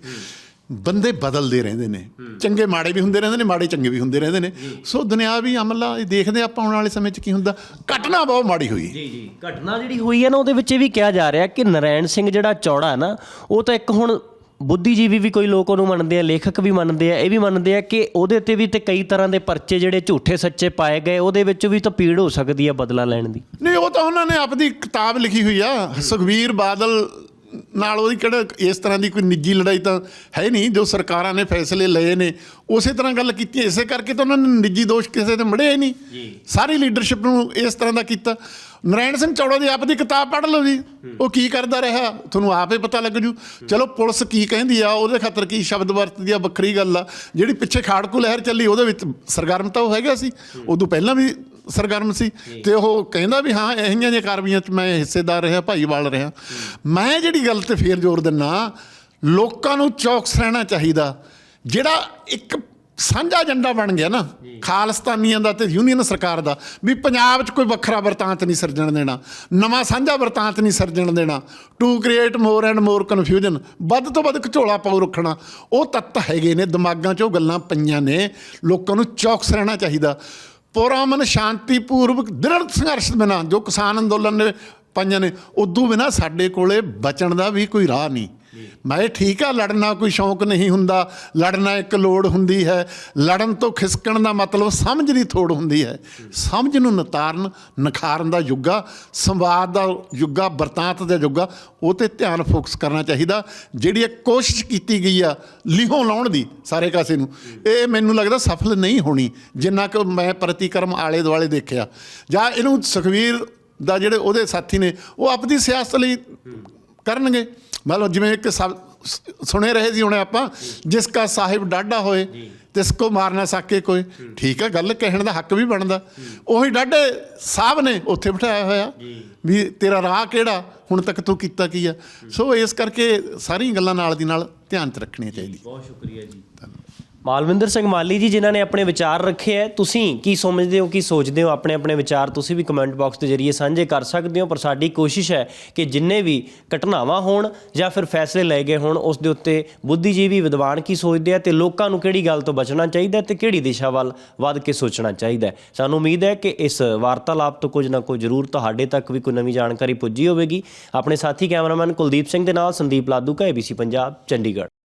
ਬੰਦੇ ਬਦਲਦੇ ਰਹਿੰਦੇ ਨੇ। ਚੰਗੇ ਮਾੜੇ ਵੀ ਹੁੰਦੇ ਰਹਿੰਦੇ ਨੇ, ਮਾੜੇ ਚੰਗੇ ਵੀ ਹੁੰਦੇ ਰਹਿੰਦੇ ਨੇ। ਸੋ ਦੁਨਿਆਵੀ ਅਮਲਾ, ਇਹ ਦੇਖਦੇ ਆਪਾਂ ਆਉਣ ਵਾਲੇ ਸਮੇਂ 'ਚ ਕੀ ਹੁੰਦਾ। ਘਟਨਾ ਬਹੁਤ ਮਾੜੀ ਹੋਈ। ਜੀ ਜੀ। ਘਟਨਾ ਜਿਹੜੀ ਹੋਈ ਹੈ ਨਾ, ਉਹਦੇ ਵਿੱਚ ਇਹ ਵੀ ਕਿਹਾ ਜਾ ਰਿਹਾ ਕਿ ਨਰੈਣ ਸਿੰਘ ਜਿਹੜਾ ਚੌੜਾ ਨਾ, ਉਹ ਤਾਂ ਇੱਕ ਹੁਣ ਬੁੱਧੀਜੀਵੀ ਵੀ ਕੋਈ ਲੋਕ ਉਹਨੂੰ ਮੰਨਦੇ ਆ ਲੇਖਕ ਵੀ ਮੰਨਦੇ ਆ ਇਹ ਵੀ ਮੰਨਦੇ ਆ ਕਿ ਉਹਦੇ ਤੇ ਵੀ ਤੇ ਕਈ ਤਰ੍ਹਾਂ ਦੇ ਪਰਚੇ ਜਿਹੜੇ ਝੂਠੇ ਸੱਚੇ ਪਾਏ ਗਏ ਉਹਦੇ ਵਿੱਚ ਵੀ ਤਾਂ ਪੀੜ ਹੋ ਸਕਦੀ ਆ ਬਦਲਾ ਲੈਣ ਦੀ। ਨਹੀਂ ਉਹ ਤਾਂ ਉਹਨਾਂ ਨੇ ਆਪਣੀ ਕਿਤਾਬ ਲਿਖੀ ਹੋਈ ਆ ਸੁਖਵੀਰ ਬਾਦਲ ਨਾਲ ਉਹਦੀ ਕਿਹੜਾ ਇਸ ਤਰ੍ਹਾਂ ਦੀ ਕੋਈ ਨਿੱਜੀ ਲੜਾਈ ਤਾਂ ਹੈ ਨਹੀਂ ਜੋ ਸਰਕਾਰਾਂ ਨੇ ਫੈਸਲੇ ਲਏ ਨੇ ਉਸੇ ਤਰ੍ਹਾਂ ਗੱਲ ਕੀਤੀ। ਇਸੇ ਕਰਕੇ ਤਾਂ ਉਹਨਾਂ ਨੇ ਨਿੱਜੀ ਦੋਸ਼ ਕਿਸੇ ਤੇ ਮੜਿਆ ਹੀ ਨਹੀਂ। ਸਾਰੀ ਲੀਡਰਸ਼ਿਪ ਨੂੰ ਇਸ ਤਰ੍ਹਾਂ ਦਾ ਕੀਤਾ। ਨਰਾਇਣ ਸਿੰਘ ਚੌੜਾ ਦੀ ਆਪ ਦੀ ਕਿਤਾਬ ਪੜ੍ਹ ਲਓ ਜੀ। ਉਹ ਕੀ ਕਰਦਾ ਰਿਹਾ? ਤੁਹਾਨੂੰ ਆਪੇ ਪਤਾ ਲੱਗ ਜੂ। ਚਲੋ ਪੁਲਿਸ ਕੀ ਕਹਿੰਦੀ ਆ ਉਹਦੇ ਖਾਤਰ ਕੀ ਸ਼ਬਦ ਵਰਤਦੀ ਆ ਵੱਖਰੀ ਗੱਲ ਆ। ਜਿਹੜੀ ਪਿੱਛੇ ਖਾੜਕੂ ਲਹਿਰ ਚੱਲੀ ਉਹਦੇ ਵਿੱਚ ਸਰਗਰਮ ਤਾਂ ਉਹ ਹੈਗਾ ਸੀ। ਉਦੋਂ ਪਹਿਲਾਂ ਵੀ ਸਰਗਰਮ ਸੀ। ਤੇ ਉਹ ਕਹਿੰਦਾ ਵੀ ਹਾਂ ਇਹੀਆਂ ਜਿਹੀਆਂ ਕਾਰਵਾਈਆਂ 'ਚ ਮੈਂ ਹਿੱਸੇਦਾਰ ਰਿਹਾ ਭਾਈਵਾਲ ਰਿਹਾ। ਮੈਂ ਜਿਹੜੀ ਗੱਲ ਤੇ ਫੇਰ ਜ਼ੋਰ ਦਿੰਨਾ ਲੋਕਾਂ ਨੂੰ ਚੌਕਸ ਰਹਿਣਾ ਚਾਹੀਦਾ। ਜਿਹੜਾ ਇੱਕ ਸਾਂਝਾ ਏਜੰਡਾ ਬਣ ਗਿਆ ਨਾ। ਖਾਲਸਤਾਨੀਆਂ ਦਾ ਤੇ ਯੂਨੀਅਨ ਸਰਕਾਰ ਦਾ। ਵੀ ਪੰਜਾਬ 'ਚ ਕੋਈ ਵੱਖਰਾ ਵਰਤਾਂਤ ਨਹੀਂ ਸਿਰਜਣ ਦੇਣਾ। ਨਵਾਂ ਸਾਂਝਾ ਵਰਤਾਂਤ ਨਹੀਂ ਸਿਰਜਣ ਦੇਣਾ। To create more and more confusion ਵੱਧ ਤੋਂ ਵੱਧ ਘਚੋਲਾ ਪਾਉ ਰੱਖਣਾ। ਉਹ ਤੱਤ ਹੈਗੇ ਨੇ ਦਿਮਾਗਾਂ 'ਚ ਉਹ ਗੱਲਾਂ ਪਈਆਂ ਨੇ। ਲੋਕਾਂ ਨੂੰ ਚੌਕਸ ਰਹਿਣਾ ਚਾਹੀਦਾ। ਪੁਰਾਮਨ ਸ਼ਾਂਤੀਪੂਰਵਕ ਦ੍ਰਿੜ ਸੰਘਰਸ਼ ਬਿਨਾਂ ਜੋ ਕਿਸਾਨ ਅੰਦੋਲਨ ਨੇ ਪਾਈਆਂ ਨੇ ਉਦੋਂ ਬਿਨਾਂ ਸਾਡੇ ਕੋਲੇ ਬਚਣ ਦਾ ਵੀ ਕੋਈ ਰਾਹ ਨਹੀਂ। ਮੈਂ ਠੀਕ ਆ, ਲੜਨਾ ਕੋਈ ਸ਼ੌਂਕ ਨਹੀਂ ਹੁੰਦਾ। ਲੜਨਾ ਇੱਕ ਲੋੜ ਹੁੰਦੀ ਹੈ। ਲੜਨ ਤੋਂ ਖਿਸਕਣ ਦਾ ਮਤਲਬ ਸਮਝ ਦੀ ਥੋੜ ਹੁੰਦੀ ਹੈ। ਸਮਝ ਨੂੰ ਨਤਾਰਨ, ਨਖਾਰਨ ਦਾ ਯੁੱਗਾ, ਸੰਵਾਦ ਦਾ ਯੁੱਗਾ, ਵਰਤਾਂਤ ਦਾ ਯੁੱਗਾ, ਉਹ ਤੇ ਧਿਆਨ ਫੋਕਸ ਕਰਨਾ ਚਾਹੀਦਾ। ਜਿਹੜੀ ਇਹ ਕੋਸ਼ਿਸ਼ ਕੀਤੀ ਗਈ ਆ, ਲਿਹੋਂ ਲਾਉਣ ਦੀ, ਸਾਰੇ ਕਾਸੇ ਨੂੰ, ਇਹ ਮੈਨੂੰ ਲੱਗਦਾ ਸਫਲ ਨਹੀਂ ਹੋਣੀ, ਜਿੰਨਾ ਕਿ ਮੈਂ ਪ੍ਰਤੀਕਰਮ ਆਲੇ ਦੁਆਲੇ ਦੇਖਿਆ। ਜਾਂ ਇਹਨੂੰ ਸੁਖਵੀਰ ਦਾ ਜਿਹੜੇ ਉਹਦੇ ਸਾਥੀ ਨੇ, ਉਹ ਆਪਣੀ ਸਿਆਸਤ ਲਈ ਕਰਨਗੇ। ਮਤਲਬ ਜਿਵੇਂ ਇੱਕ ਸੁਣੇ ਰਹੇ ਸੀ ਹੁਣੇ ਆਪਾਂ ਜਿਸ ਕਾ ਸਾਹਿਬ ਡਾਢਾ ਹੋਏ ਤਿਸ ਕੋ ਮਾਰ ਨਾ ਸਕੇ ਕੋਈ ਠੀਕ ਹੈ ਗੱਲ ਕਹਿਣ ਦਾ ਹੱਕ ਵੀ ਬਣਦਾ। ਉਹੀ ਡਾਢੇ ਸਾਹਿਬ ਨੇ ਉੱਥੇ ਬਿਠਾਇਆ ਹੋਇਆ ਵੀ ਤੇਰਾ ਰਾਹ ਕਿਹੜਾ? ਹੁਣ ਤੱਕ ਤੂੰ ਕੀਤਾ ਕੀ ਆ? ਸੋ ਇਸ ਕਰਕੇ ਸਾਰੀਆਂ ਗੱਲਾਂ ਨਾਲ ਦੀ ਨਾਲ ਧਿਆਨ 'ਚ ਰੱਖਣੀਆਂ ਚਾਹੀਦੀਆਂ। ਬਹੁਤ ਸ਼ੁਕਰੀਆ ਜੀ। ਮਾਲਵਿੰਦਰ ਸਿੰਘ ਮਾਲੀ ਜੀ, ਜਿਨ੍ਹਾਂ ਨੇ ਆਪਣੇ ਵਿਚਾਰ ਰੱਖੇ ਹੈ, ਤੁਸੀਂ ਕੀ ਸਮਝਦੇ ਹੋ, ਕੀ ਸੋਚਦੇ ਹੋ ਆਪਣੇ ਆਪਣੇ ਵਿਚਾਰ ਤੁਸੀਂ ਵੀ ਕਮੈਂਟ ਬਾਕਸ ਦੇ ਜ਼ਰੀਏ ਸਾਂਝੇ ਕਰ ਸਕਦੇ ਹੋ, ਪਰ ਸਾਡੀ ਕੋਸ਼ਿਸ਼ ਹੈ ਕਿ ਜਿੰਨੇ ਵੀ ਘਟਨਾਵਾਂ ਹੋਣ ਜਾਂ ਫਿਰ ਫੈਸਲੇ ਲਏ ਗਏ ਹੋਣ, ਉਸ ਦੇ ਉੱਤੇ ਬੁੱਧੀਜੀਵੀ ਵਿਦਵਾਨ ਕੀ ਸੋਚਦੇ ਆ ਤੇ ਲੋਕਾਂ ਨੂੰ ਕਿਹੜੀ ਗੱਲ ਤੋਂ ਬਚਣਾ ਚਾਹੀਦਾ ਹੈ ਤੇ ਕਿਹੜੀ ਦਿਸ਼ਾ ਵੱਲ ਵੱਧ ਕੇ ਸੋਚਣਾ ਚਾਹੀਦਾ ਸਾਨੂੰ ਉਮੀਦ ਹੈ ਕਿ ਇਸ ਵਾਰਤਾਲਾਪ ਤੋਂ ਕੁਝ ਨਾ ਕੁਝ ਜ਼ਰੂਰ ਤੁਹਾਡੇ ਤੱਕ ਵੀ ਕੋਈ ਨਵੀਂ ਜਾਣਕਾਰੀ ਪੁੱਜੀ ਹੋਵੇਗੀ। ਆਪਣੇ ਸਾਥੀ ਕੈਮਰਾਮੈਨ ਕੁਲਦੀਪ ਸਿੰਘ ਦੇ ਨਾਲ ਸੰਦੀਪ ਲਾਦੂ ਕਾ ABC ਪੰਜਾਬ, ਚੰਡੀਗੜ੍ਹ।